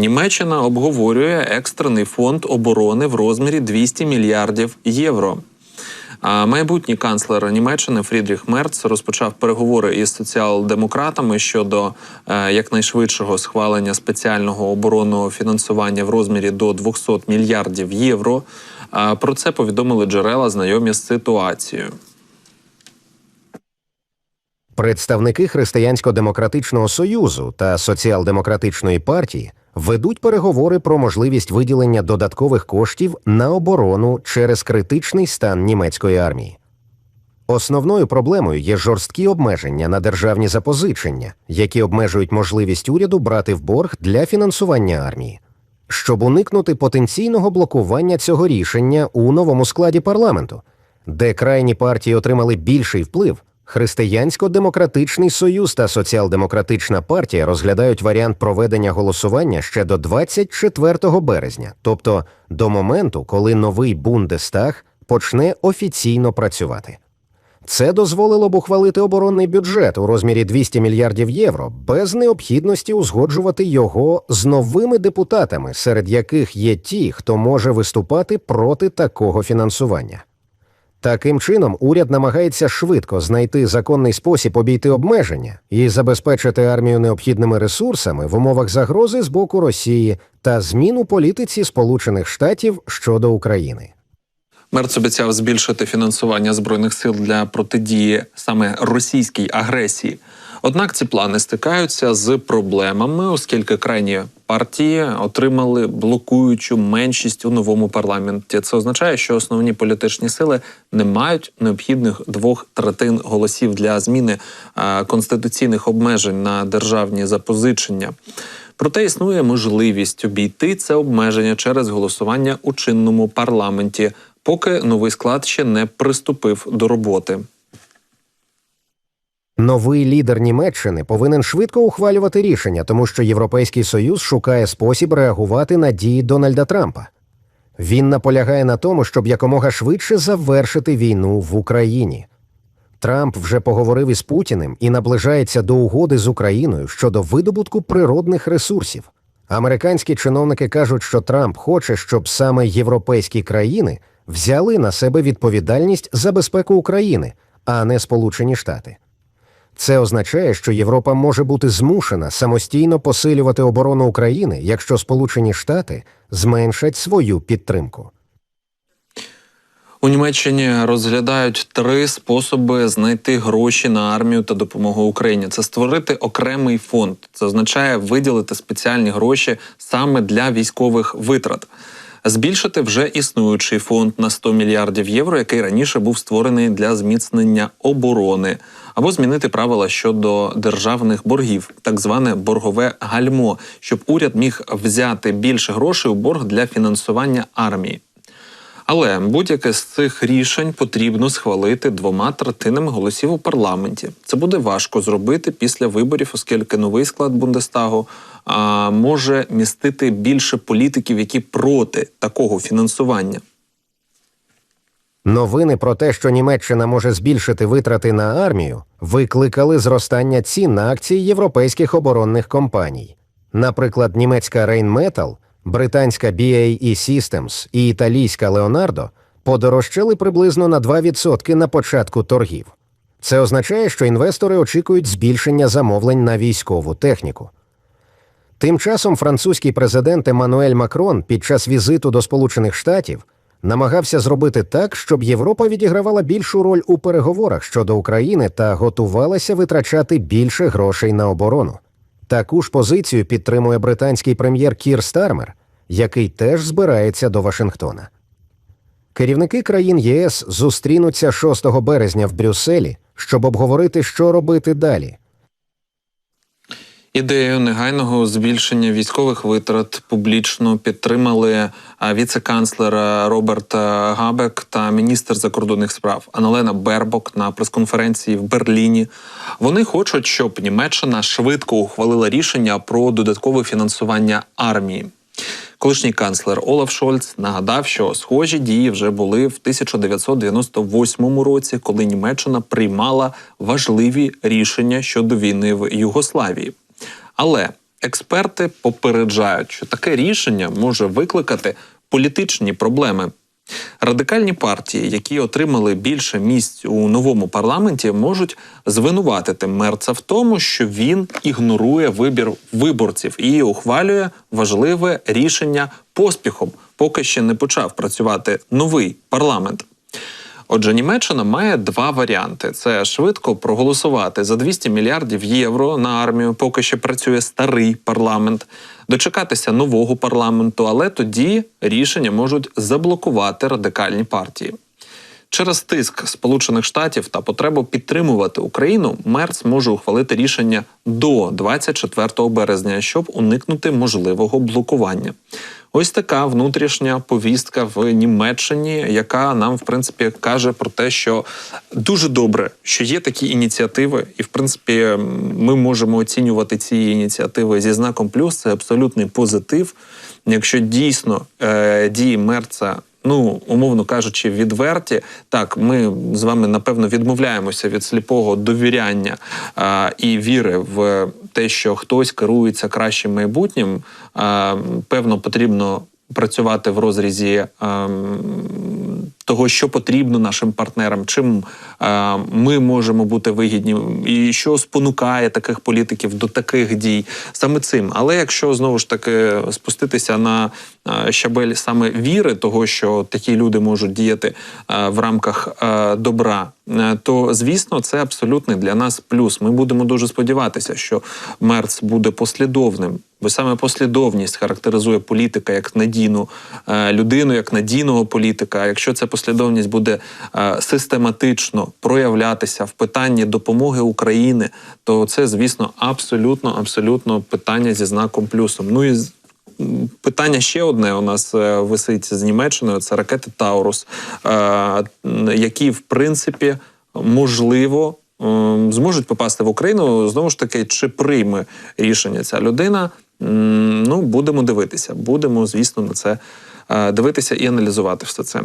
Німеччина обговорює екстрений фонд оборони в розмірі 200 мільярдів євро. А майбутній канцлер Німеччини Фрідріх Мерц розпочав переговори із соціал-демократами щодо е, якнайшвидшого схвалення спеціального оборонного фінансування в розмірі до 200 мільярдів євро. А про це повідомили джерела, знайомі з ситуацією. Представники Християнсько-демократичного союзу та соціал-демократичної партії ведуть переговори про можливість виділення додаткових коштів на оборону через критичний стан німецької армії. Основною проблемою є жорсткі обмеження на державні запозичення, які обмежують можливість уряду брати в борг для фінансування армії. Щоб уникнути потенційного блокування цього рішення у новому складі парламенту, де крайні партії отримали більший вплив, Християнсько-демократичний союз та соціал-демократична партія розглядають варіант проведення голосування ще до 24 березня, тобто до моменту, коли новий Бундестаг почне офіційно працювати. Це дозволило б ухвалити оборонний бюджет у розмірі 200 мільярдів євро без необхідності узгоджувати його з новими депутатами, серед яких є ті, хто може виступати проти такого фінансування. Таким чином, уряд намагається швидко знайти законний спосіб обійти обмеження і забезпечити армію необхідними ресурсами в умовах загрози з боку Росії та змін у політиці Сполучених Штатів щодо України. Мерц обіцяв збільшити фінансування збройних сил для протидії саме російській агресії. Однак ці плани стикаються з проблемами, оскільки крайні партії отримали блокуючу меншість у новому парламенті. Це означає, що основні політичні сили не мають необхідних двох третин голосів для зміни конституційних обмежень на державні запозичення. Проте існує можливість обійти це обмеження через голосування у чинному парламенті, поки новий склад ще не приступив до роботи. Новий лідер Німеччини повинен швидко ухвалювати рішення, тому що Європейський Союз шукає спосіб реагувати на дії Дональда Трампа. Він наполягає на тому, щоб якомога швидше завершити війну в Україні. Трамп вже поговорив із Путіним і наближається до угоди з Україною щодо видобутку природних ресурсів. Американські чиновники кажуть, що Трамп хоче, щоб саме європейські країни взяли на себе відповідальність за безпеку України, а не Сполучені Штати. Це означає, що Європа може бути змушена самостійно посилювати оборону України, якщо Сполучені Штати зменшать свою підтримку. У Німеччині розглядають три способи знайти гроші на армію та допомогу Україні. Це створити окремий фонд. Це означає виділити спеціальні гроші саме для військових витрат. Збільшити вже існуючий фонд на 100 мільярдів євро, який раніше був створений для зміцнення оборони, або змінити правила щодо державних боргів, так зване боргове гальмо, щоб уряд міг взяти більше грошей у борг для фінансування армії. Але будь-яке з цих рішень потрібно схвалити двома третинами голосів у парламенті. Це буде важко зробити після виборів, оскільки новий склад Бундестагу а, може містити більше політиків, які проти такого фінансування. Новини про те, що Німеччина може збільшити витрати на армію, викликали зростання цін на акції європейських оборонних компаній. Наприклад, німецька Rheinmetall, британська BAE Systems і італійська Leonardo подорожчали приблизно на 2% на початку торгів. Це означає, що інвестори очікують збільшення замовлень на військову техніку. Тим часом французький президент Еммануель Макрон під час візиту до Сполучених Штатів намагався зробити так, щоб Європа відігравала більшу роль у переговорах щодо України та готувалася витрачати більше грошей на оборону. Таку ж позицію підтримує британський прем'єр Кір Стармер, який теж збирається до Вашингтона. Керівники країн ЄС зустрінуться 6 березня в Брюсселі, щоб обговорити, що робити далі. Ідею негайного збільшення військових витрат публічно підтримали віце-канцлер Роберт Габек та міністр закордонних справ Аналена Бербок на прес-конференції в Берліні. Вони хочуть, щоб Німеччина швидко ухвалила рішення про додаткове фінансування армії. Колишній канцлер Олаф Шольц нагадав, що схожі дії вже були в 1998 році, коли Німеччина приймала важливі рішення щодо війни в Югославії. Але Експерти попереджають, що таке рішення може викликати політичні проблеми. Радикальні партії, які отримали більше місць у новому парламенті, можуть звинуватити мерца в тому, що він ігнорує вибір виборців і ухвалює важливе рішення поспіхом, поки ще не почав працювати новий парламент. Отже, Німеччина має два варіанти: це швидко проголосувати за 200 мільярдів євро на армію, поки ще працює старий парламент, дочекатися нового парламенту, але тоді рішення можуть заблокувати радикальні партії. Через тиск Сполучених Штатів та потребу підтримувати Україну Мерц може ухвалити рішення до 24 березня, щоб уникнути можливого блокування. Ось така внутрішня повістка в Німеччині, яка нам в принципі каже про те, що дуже добре, що є такі ініціативи, і в принципі ми можемо оцінювати ці ініціативи зі знаком плюс. Це абсолютний позитив. Якщо дійсно е, дії мерца ну умовно кажучи, відверті. Так, ми з вами напевно відмовляємося від сліпого довіряння а, і віри в те, що хтось керується кращим майбутнім. А, певно, потрібно працювати в розрізі. А, того, що потрібно нашим партнерам, чим е, ми можемо бути вигідні, і що спонукає таких політиків до таких дій саме цим. Але якщо знову ж таки спуститися на щабель саме віри, того що такі люди можуть діяти е, в рамках е, добра, е, то звісно це абсолютний для нас плюс. Ми будемо дуже сподіватися, що Мерц буде послідовним. Бо саме послідовність характеризує політика як надійну людину, як надійного політика. Якщо ця послідовність буде систематично проявлятися в питанні допомоги України, то це, звісно, абсолютно, абсолютно питання зі знаком плюсом. Ну і питання ще одне у нас е, висить з Німеччиною: це ракети Таурус, е, які в принципі можливо ем, зможуть попасти в Україну. Знову ж таки, чи прийме рішення ця людина? Ну, будемо дивитися. Будемо, звісно, на це е, дивитися і аналізувати все це.